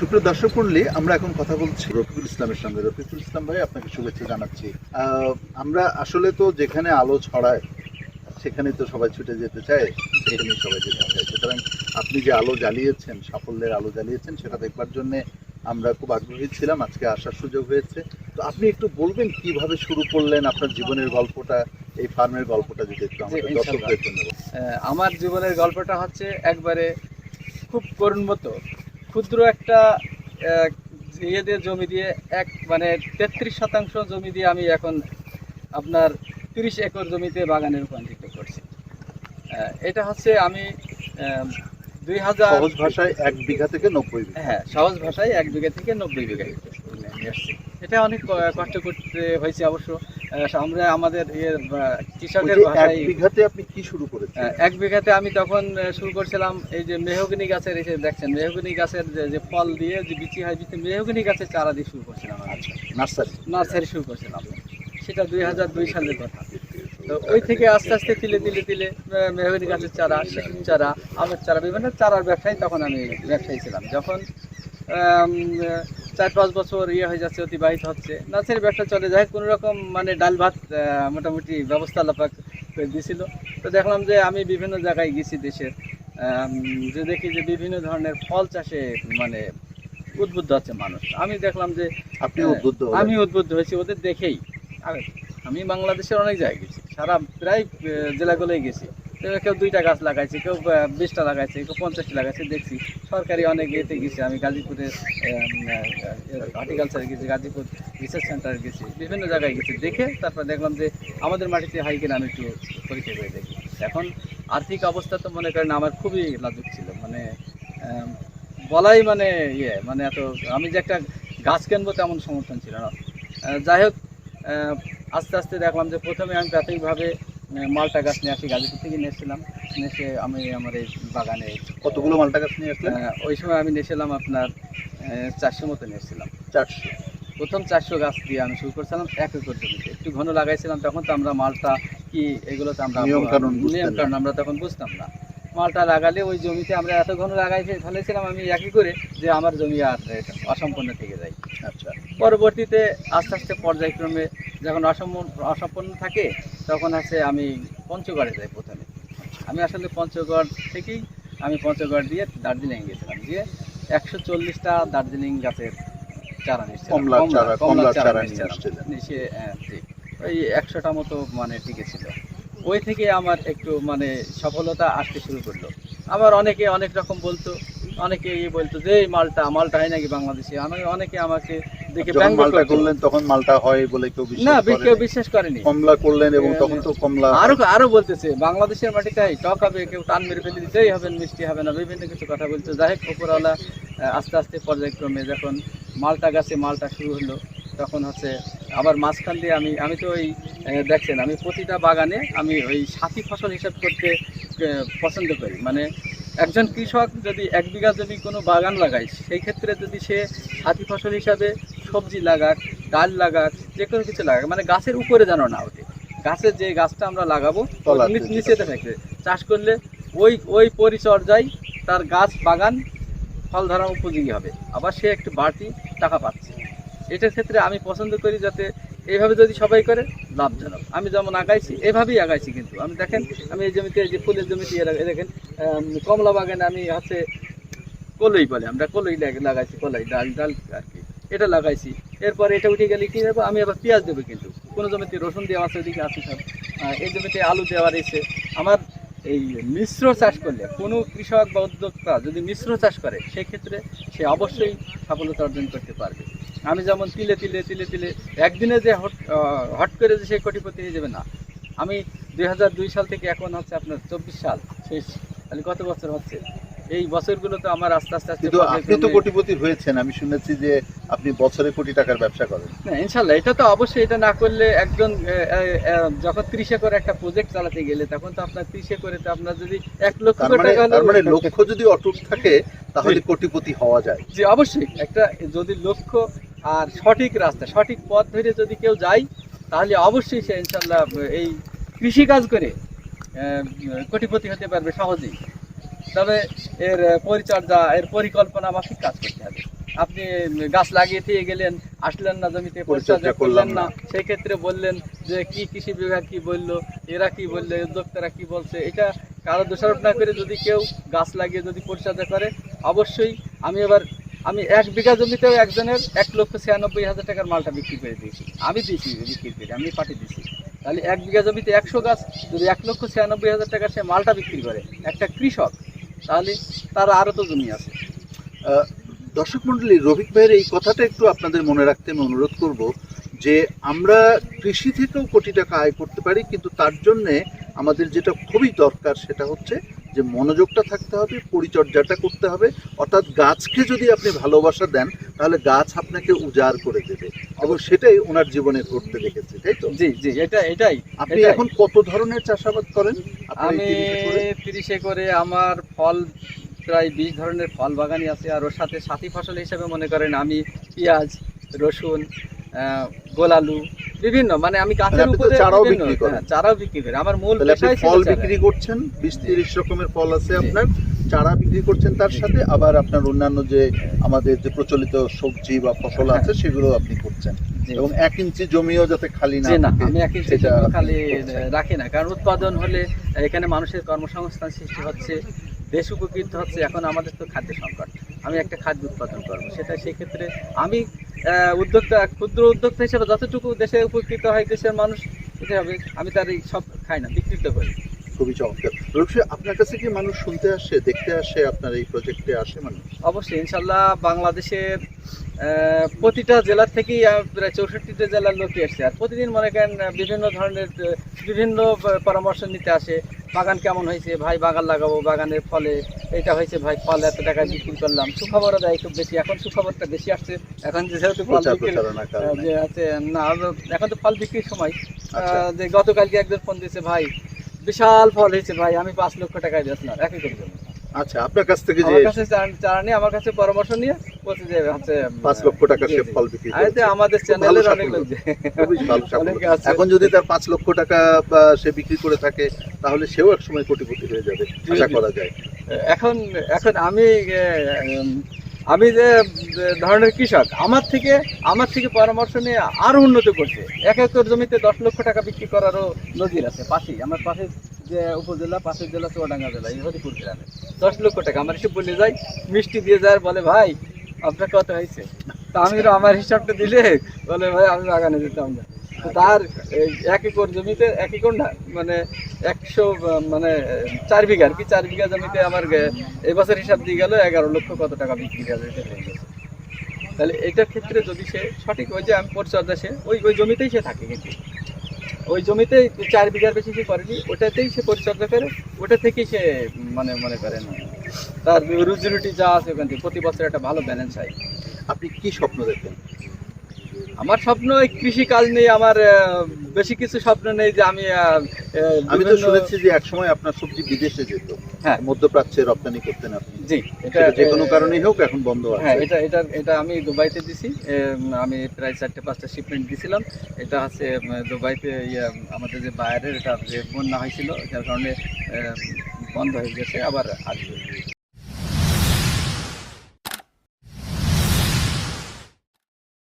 সুপ্রিয় দর্শক মন্ডলী আমরা এখন কথা বলছি রফিকুল ইসলামের সঙ্গে। রফিকুল ইসলাম ভাই আপনাকে শুভেচ্ছা জানাচ্ছি। আমরা আসলে তো যেখানে আলো ছড়ায় সেখানে তো সবাই ছুটে যেতে চায় সেখানেই সবাই যেতে চায়। সুতরাং আপনি যে আলো জ্বালিয়েছেন সাফল্যের আলো জ্বালিয়েছেন সেটা দেখবার জন্য আমরা খুব আগ্রহী ছিলাম আজকে আসার সুযোগ হয়েছে। তো আপনি একটু বলবেন কীভাবে শুরু করলেন আপনার জীবনের গল্পটা এই ফার্মের গল্পটা যদি একটু আমাদের। দর্শকদের জন্য আমার জীবনের গল্পটা হচ্ছে একবারে খুব করুণমত ক্ষুদ্র একটা ইয়ে দিয়ে জমি দিয়ে এক মানে তেত্রিশ শতাংশ জমি দিয়ে আমি এখন আপনার তিরিশ একর জমিতে বাগানে রূপান্তরিত করছি। এটা হচ্ছে আমি দুই হাজার সহজ ভাষায় এক বিঘা থেকে নব্বই বিঘা। হ্যাঁ সহজ ভাষায় এক বিঘা থেকে নব্বই বিঘা এটা অনেক কষ্ট করতে হয়েছে অবশ্য। আমরা আমাদের ইয়ে কৃষকের ভাষায় বিঘাতে আপনি কি শুরু করেছেন? এক বিঘাতে আমি তখন শুরু করছিলাম এই যে মেহগনি গাছের এই যে দেখছেন মেহগনি গাছের যে ফল দিয়ে যে বিচি হয় বিচি মেহগনি গাছের চারা দিয়ে শুরু করছিলাম। আচ্ছা নার্সারি। নার্সারি শুরু করছিলাম। সেটা দুই হাজার দুই সালের কথা। তো ওই থেকে আস্তে আস্তে তিলে তিলে তিলে মেহগনি গাছের চারা সেগুন চারা আমের চারা বিভিন্ন চারার ব্যবসায়ী তখন আমি ব্যবসায়ী ছিলাম। যখন চার পাঁচ বছর ইয়ে হয়ে যাচ্ছে অতিবাহিত হচ্ছে। নার্সারি ব্যবসা চলে যায় কোনো রকম মানে ডাল ভাত মোটামুটি ব্যবস্থা লাপাক করে দিয়েছিল। তো দেখলাম যে আমি বিভিন্ন জায়গায় গেছি দেশের যে দেখি যে বিভিন্ন ধরনের ফল চাষে মানে উদ্বুদ্ধ হচ্ছে মানুষ। আমি দেখলাম যে আপনি উদ্বুদ্ধ আমি উদ্বুদ্ধ হয়েছি ওদের দেখেই। আমি আমি বাংলাদেশের অনেক জায়গায় গেছি। সারা প্রায় জেলাগুলোই গেছি। কেউ দুইটা গাছ লাগাইছে, কেউ বিশটা লাগাইছে, কেউ পঞ্চাশটা লাগাইছে, দেখছি। সরকারি অনেক ইয়েতে গেছি, আমি গাজীপুরে হর্টিকালচারে গেছি, গাজীপুর রিসার্চ সেন্টারে গেছি, বিভিন্ন জায়গায় গেছি, দেখে তারপর দেখলাম যে আমাদের মাটিতে হাই কিনা আমি একটু পরীক্ষা করে দেখি। এখন আর্থিক অবস্থা তো মনে করেন আমার খুবই লাজুক ছিল মানে বলাই মানে ইয়ে মানে এত, আমি যে একটা গাছ কিনবো তেমন সমর্থন ছিল না। যাই হোক আস্তে আস্তে দেখলাম যে প্রথমে আমি প্রাথমিকভাবে মালটা গাছ নিয়ে আসি গাজীপুর থেকে নিয়ে এসেছিলাম। এসে আমি আমার এই বাগানে কতগুলো মালটা গাছ নিয়ে আসলেন? আহ, ওই সময় আমি নিয়েছিলাম আপনার চারশো মতো নিয়ে এসেছিলাম। চারশো? প্রথম চারশো গাছ দিয়ে আমি শুরু করছিলাম এক একর জমিতে। একটু ঘন লাগাইছিলাম তখন তো আমরা মালটা কি এগুলো তো আমরা নিয়ম কারণ আমরা তখন বুঝতাম না। মালটা লাগালে ওই জমিতে আমরা এত ঘন লাগাই ফেলেছিলাম আমি একই করে যে আমার জমি আর এটা অসম্পূর্ণ থেকে যায়। আচ্ছা। পরবর্তীতে আস্তে আস্তে পর্যায়ক্রমে যখন অসম্পূর্ণ অসম্পূর্ণ থাকে তখন আছে আমি পঞ্চগড়ে যাই প্রথমে। আমি আসলে পঞ্চগড় থেকেই আমি পঞ্চগড় দিয়ে দার্জিলিং গেছিলাম। দিয়ে একশো চল্লিশটা দার্জিলিং গাছের চারা। নিচে হ্যাঁ, ওই একশোটা মতো মানে টিকেছিল ওই থেকে আমার একটু মানে সফলতা আসতে শুরু করল। আবার অনেকে অনেক রকম বলতো অনেকে ইয়ে বলতো যে এই মালটা মালটা হয় নাকি বাংলাদেশে? আমি অনেকে আমাকে দেখে মালটা করলেন তখন মালটা হয় বলে কেউ না কেউ বিশ্বাস করেনি। কমলা করলেন এবং তখন তো কমলা আরও আরও বলতেছে বাংলাদেশের মাটিটাই টক হবে কেউ টান মেরে ফেলে দিতেই হবে মিষ্টি হবে না বিভিন্ন কিছু কথা বলছে যাই হোক উপরওয়ালা আস্তে আস্তে পর্যায়ক্রমে যখন মালটা গাছে মালটা শুরু হলো তখন হচ্ছে আবার মাঝখান দিয়ে আমি আমি তো ওই দেখছেন আমি প্রতিটা বাগানে আমি ওই সাথী ফসল হিসাব করতে পছন্দ করি। মানে একজন কৃষক যদি এক বিঘা জমি কোনো বাগান লাগায় সেই ক্ষেত্রে যদি সে সাথী ফসল হিসাবে সবজি লাগাক ডাল লাগাক যে কোনো কিছু লাগাক মানে গাছের উপরে যেন না ওঠে। গাছের যে গাছটা আমরা লাগাবো নিচেতে থাকবে চাষ করলে ওই ওই পরিচর্যায় তার গাছ বাগান ফল ধরা উপযোগী হবে। আবার সে একটু বাড়তি টাকা পাচ্ছে। এটার ক্ষেত্রে আমি পছন্দ করি যাতে এইভাবে যদি সবাই করে, লাভজনক। আমি যেমন আগাইছি, এভাবেই আগাইছি কিন্তু। আমি দেখেন, আমি এই জমিতে যে ফুলের জমিতে দেখেন কমলা বাগানে আমি হচ্ছে কলই বলে। আমরা কলই লাগাইছি, কলাই, ডাল ডাল আর কি। এটা লাগাইছি। এরপরে এটা উঠে গেলে কি দেবো আমি আবার পেঁয়াজ দেবো কিন্তু। কোনো জমিতে রসুন দেওয়া আছে, ওদিকে আছে সব। এই জমিতে আলু দেওয়া রয়েছে আমার এই মিশ্র চাষ করলে, কোনো কৃষক বা উদ্যোক্তা যদি মিশ্র চাষ করে, সেক্ষেত্রে সে অবশ্যই সফলতা অর্জন করতে পারবে। আমি যেমন তিলে তিলে তিলে তিলে একদিনে যে হট হট করে যে সে কোটিপতি হয়ে যাবে না। আমি দুই সাল থেকে এখন হচ্ছে আপনার চব্বিশ সাল শেষ তাহলে কত বছর হচ্ছে? এই বছরগুলো তো আমার আস্তে আস্তে আস্তে আপনি তো কোটিপতি হয়েছেন আমি শুনেছি যে আপনি বছরে কোটি টাকার ব্যবসা করেন। না ইনশাল্লাহ এটা তো অবশ্যই এটা না করলে একজন যখন ত্রিশে করে একটা প্রজেক্ট চালাতে গেলে তখন তো আপনার ত্রিশে করে তো আপনার যদি এক লক্ষ মানে টাকা তার মানে লক্ষ্য যদি অটুট থাকে তাহলে কোটিপতি হওয়া যায়। জি অবশ্যই একটা যদি লক্ষ্য আর সঠিক রাস্তা সঠিক পথ ধরে যদি কেউ যায় তাহলে অবশ্যই সে ইনশাল্লাহ এই কৃষি কাজ করে কোটিপতি হতে পারবে সহজেই। তবে এর পরিচর্যা এর পরিকল্পনা মাফিক কাজ করতে হবে। আপনি গাছ লাগিয়ে দিয়ে গেলেন আসলেন না জমিতে পরিচর্যা করলেন না। সেই ক্ষেত্রে বললেন যে কি কৃষি বিভাগ কি বলল এরা কি বলল উদ্যোক্তারা কি বলছে এটা কারও দোষারোপ না করে যদি কেউ গাছ লাগিয়ে যদি পরিচর্যা করে অবশ্যই আমি এবার আমি এক বিঘা জমিতেও একজনের এক লক্ষ ছিয়ানব্বই হাজার টাকার মালটা বিক্রি করে দিয়েছি। আমি দিয়েছি, বিক্রি করে, আমি পাঠিয়ে দিয়েছি। তাহলে এক বিঘা জমিতে একশো গাছ, যদি এক লক্ষ ছিয়ানব্বই হাজার টাকার সে মালটা বিক্রি করে, একটা কৃষক, তাহলে তার আরও তো জমি আছে। দর্শক মন্ডলী রফিক ভাইয়ের এই কথাটা একটু আপনাদের মনে রাখতে আমি অনুরোধ করব যে আমরা কৃষি থেকেও কোটি টাকা আয় করতে পারি, কিন্তু তার জন্যে আমাদের যেটা খুবই দরকার সেটা হচ্ছে যে মনোযোগটা থাকতে হবে পরিচর্যাটা করতে হবে। অর্থাৎ গাছকে যদি আপনি ভালোবাসা দেন তাহলে গাছ আপনাকে উজাড় করে দেবে এবং সেটাই ওনার জীবনে ঘটতে দেখেছি তাই তো? জি জি এটা এটাই আপনি এখন কত ধরনের চাষাবাদ করেন? আমি তিরিশে করে? আমার ফল প্রায় বিশ ধরনের ফল বাগানই আছে আর ওর সাথে সাথী ফসল হিসেবে মনে করেন আমি পেঁয়াজ রসুন গোলালু বিভিন্ন মানে আমি গাছের উপরে চারাও বিক্রি? হ্যাঁ, চারাও বিক্রি করি। আমার মূল পেশাই ফল বিক্রি করছেন বিশ জি। তিরিশ রকমের ফল আছে আপনার চারা বিক্রি করছেন তার সাথে আবার আপনার অন্যান্য যে আমাদের যে প্রচলিত সবজি বা ফসল হ্যাঁ। আছে সেগুলো আপনি করছেন। এবং এক ইঞ্চি জমিও যাতে খালি না আমি সেটা সেটা খালি রাখি না কারণ উৎপাদন হলে এখানে মানুষের কর্মসংস্থান সৃষ্টি হচ্ছে। দেশ উপকৃত হচ্ছে এখন আমাদের তো খাদ্য সংকট। আমি একটা খাদ্য উৎপাদন করব সেটা সেই ক্ষেত্রে আমি উদ্যোক্তা ক্ষুদ্র উদ্যোক্তা হিসেবে যতটুকু দেশে উপকৃত হয় দেশের মানুষ এটা হবে আমি তার এই সব খাই না বিকৃত করি। খুবই চমৎকার। রূপসী আপনার কাছে কি মানুষ শুনতে আসে দেখতে আসে আপনার এই প্রজেক্টে আসে মানুষ? অবশ্যই ইনশাল্লাহ বাংলাদেশের প্রতিটা জেলা থেকেই প্রায় চৌষট্টিটা জেলার লোকই আসছে আর প্রতিদিন মনে করেন বিভিন্ন ধরনের বিভিন্ন পরামর্শ নিতে আসে। বাগান কেমন হয়েছে? ভাই বাগান লাগাবো বাগানের ফলে। এটা হয়েছে ভাই ফল এত টাকা বিক্রি করলাম। সুখবরও দেয় খুব বেশি। এখন সুখবরটা বেশি আসছে। এখন যেহেতু ফল বিক্রি যে আছে না এখন তো ফল বিক্রির সময়। আচ্ছা। যে গতকালকে একজন ফোন দিয়েছে ভাই বিশাল ফল হয়েছে ভাই আমি পাঁচ লক্ষ টাকায় বেচলাম একই করে আচ্ছা আপনার কাছ থেকে যে আমার কাছে চারা- নিয়ে আমার কাছে পরামর্শ নিয়ে বলছে যে হচ্ছে পাঁচ লক্ষ টাকা সে ফল বিক্রি এতে আমাদের চ্যানেলের অনেক লোক। এখন যদি তার পাঁচ লক্ষ টাকা সে বিক্রি করে থাকে তাহলে সেও এক সময় কোটিপতি হয়ে যাবে আশা করা যায়। এখন এখন আমি আমি যে ধরনের কৃষক আমার থেকে আমার থেকে পরামর্শ নিয়ে আরও উন্নত করছে। এক একর জমিতে দশ লক্ষ টাকা বিক্রি করারও নজির আছে পাশেই আমার পাশে উপজেলা, পাশের জেলা চুয়াডাঙ্গা জেলা এই হরিপুর গ্রামে। দশ লক্ষ টাকা। আমার এসে বলে যায় মিষ্টি দিয়ে যায়, বলে, ভাই, আপনার কত হয়েছে? তা আমি আমার হিসাবটা দিলে, বলে, ভাই, আমি বাগানে যেতাম না। তার এক একর জমিতে এক একর না মানে একশো মানে চার বিঘা আর কি, চার বিঘা জমিতে আমার এবছর হিসাব দিয়ে গেল এগারো লক্ষ কত টাকা বিক্রি গেল এটা হয়ে তাহলে এটার ক্ষেত্রে যদি সে সঠিক ওই যে আমি পরিচর্যা সে, ওই ওই জমিতেই সে থাকে কিন্তু। ওই জমিতে চার বিঘার বেশি সে করেনি ওটাতেই সে পরিচর্যা করে ওটা থেকেই সে মানে মনে করেন তার রুজি রুটি যা আছে ওখান থেকে প্রতি বছর একটা ভালো ব্যালেন্স হয়। আপনি কি স্বপ্ন দেখবেন আমার স্বপ্ন এই কৃষি কাজ নিয়ে আমার বেশি কিছু স্বপ্ন নেই যে আমি আমি তো শুনেছি যে একসময় আপনার সবজি বিদেশে যেত। হ্যাঁ। মধ্যপ্রাচ্যে রপ্তানি করতেন আপনি। জি এটা যে কোনো কারণেই হোক এখন বন্ধ হ্যাঁ এটা এটা এটা আমি দুবাইতে দিছি। আমি প্রায় চারটে পাঁচটা শিপমেন্ট দিছিলাম। এটা হচ্ছে দুবাইতে ইয়ে, আমাদের যে বাইরের এটা যে বন্যা হয়েছিল যার কারণে বন্ধ হয়ে গেছে আবার আসবে।